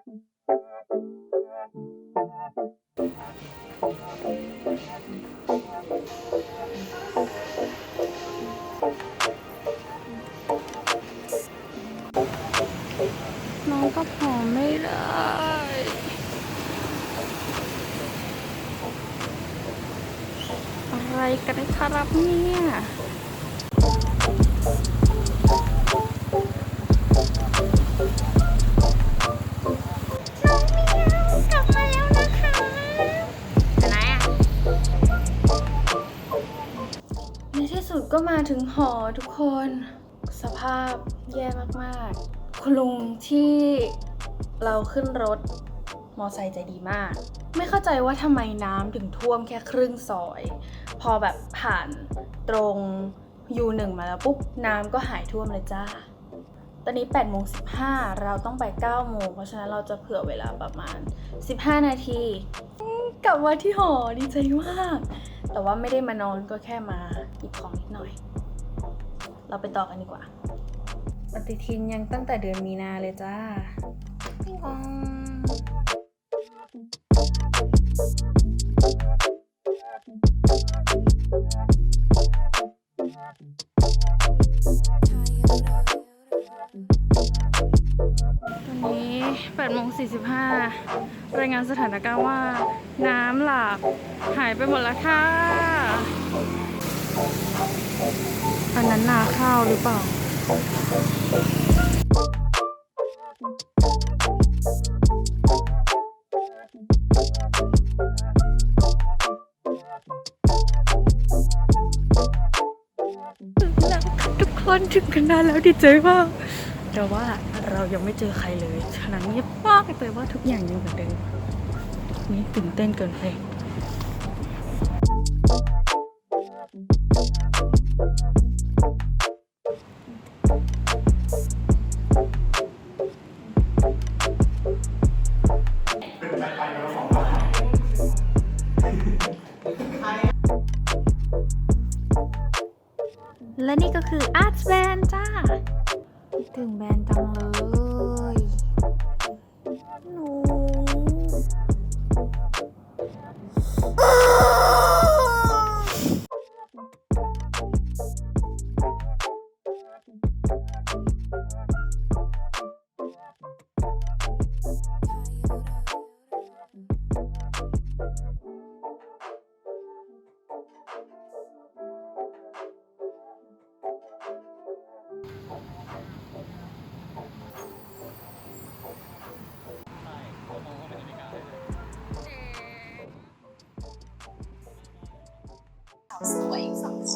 น้องก็ผอมไม่ได้ อะไรกันครับเนี่ย ในที่สุดก็มาถึงหอทุกคน สภาพแย่มากๆ คุณลุงที่เราขึ้นรถมอไซค์ใจดีมาก ไม่เข้าใจว่าทำไมน้ำถึงท่วมแค่ครึ่งซอย พอแบบผ่านตรง U1 มาแล้วปุ๊บน้ำก็หายท่วมเลยจ้า ตอนนี้8โมง15 เราต้องไป9โมงเพราะฉะนั้นเราจะเผื่อเวลาประมาณ 15 นาที กลับมาที่หอดีใจมาก แต่ว่าไม่ได้มานอนก็แค่มา หยิบของนิดหน่อย เราไปต่อกันดีกว่า ปฏิทินยังตั้งแต่เดือนมีนาเลยจ้าอืมตอนนี้8โมง45 รายงานสถานการณ์ว่า น้ำหลากหายไปหมดแล้วค่ะ อันนั้นนาข้าวหรือเปล่าถึงแล้วทุกคนถึงกันนานแล้วดีใจมากแต่ว่าเรายังไม่เจอใครเลย ฉะนั้นเงียบมากไปว่าทุกอย่างยังเหมือนเดิมนี่ตื่นเต้นเกินไป และนี่ก็คือ Art Band จ้าคิดถึงแบรนด์จังเลยหนู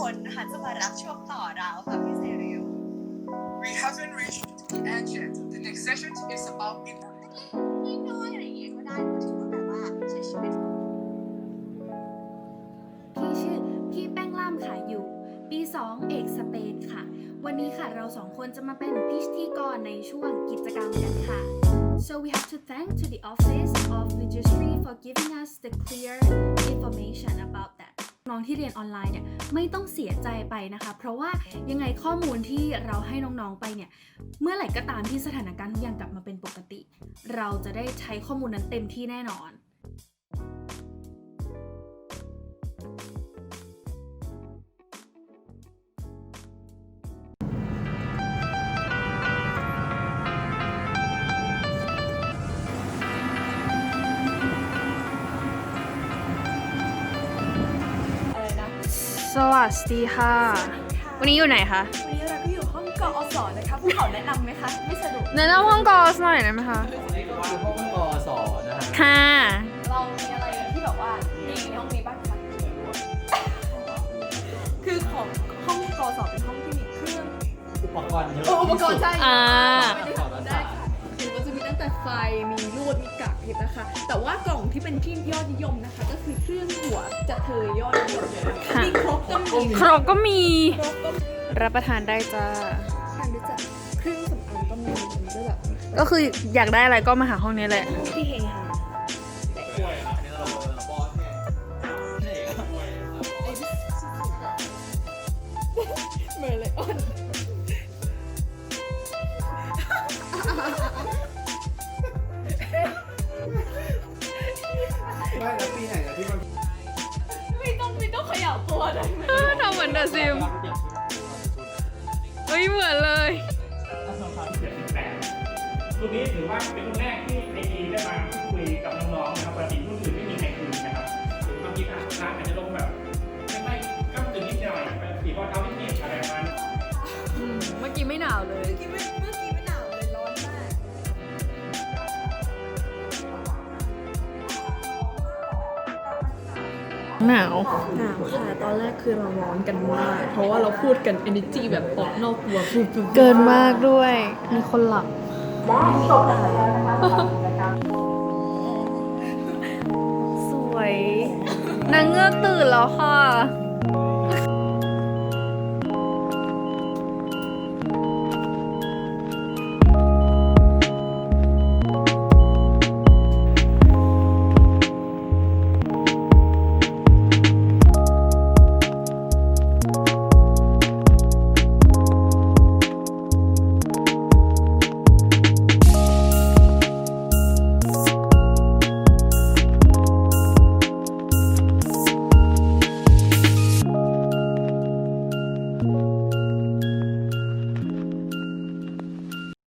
คนนะคะจะมารับช่วงต่อเราค่ะพี่เซริว We haven't reached the end yet. The next session is about people. น้อยๆอะไรอย่างเงี้ยก็ได้ก็ถือว่าแบบว่าใช้ชีวิตพี่ชื่อพี่แป้งล่ามขายอยู่ ปี 2 เอกสเปนค่ะ วันนี้ค่ะเราสองคนจะมาเป็นพิธีกรในช่วงกิจกรรมกันค่ะ so we have to thank to the office of registry for giving us the clear information about that น้องที่เรียนออนไลน์เนี่ยไม่ต้องเสียใจไปนะคะ เพราะว่ายังไงข้อมูลที่เราให้น้องๆไปเนี่ยเมื่อไหร่ก็ตามที่สถานการณ์ทุกอย่างกลับมาเป็นปกติ เราจะได้ใช้ข้อมูลนั้นเต็มที่แน่นอน สวัสดีค่ะ วันนี้อยู่ไหนคะ วันนี้เราก็อยู่ห้องกอสนะคะผู้เขาแนะนำไหมคะ ไม่สะดวก แนะนำห้องกอสหน่อยได้ไหมคะคือห้องกอสอนะฮะค่ะ เรามีอะไรที่แบบว่าดีในห้องนี้บ้างคะ คือของห้องกอสเป็นห้องที่มีเครื่องอุปกรณ์เยอะเอออุปกรณ์ใช่อ่า ไม่ได้ทำได้ แต่ไฟมีลวดมีกากเพชรนะคะ แต่ว่ากล่องที่เป็นที่ยอดนิยมนะคะ ก็คือเครื่องหัวจะเทยยอดนิยมเลยค่ะ มีครบก็มีครกก็มี ครบก็มีรับประทานได้จ้า ทานด้วยจ้ะเครื่องสำอางก็มีอันนี้ก็แบบก็คืออยากได้อะไรก็มาหาห้องนี้แหละ ที่เฮฮา มือนเดอะซิมเฮ้ยเหมือนเลยรุ่นนี้ถือว่าเป็นรุ่นแรกที่ไอทีได้มาพูดคุยกับน้องๆนะครับปกติรุ่นอื่นไม่มีใครคุยนะครับบางทีอะร้านอาจจะลงแบบไม่ไม่ก้ามกึ่งนิดหน่อยแบบฝีข้อเท้านิดๆอะไรประมาณนั้นเมื่อกี้ไม่หนาวเลย หนาว หนาวค่ะ ตอนแรกคือเราร้อนกันมาก เพราะว่าเราพูดกัน energy แบบออกนอกตัวปุ๊บปุ๊บเกินมากด้วย มีคนหลับสวยนางเงือกตื่นแล้วค่ะ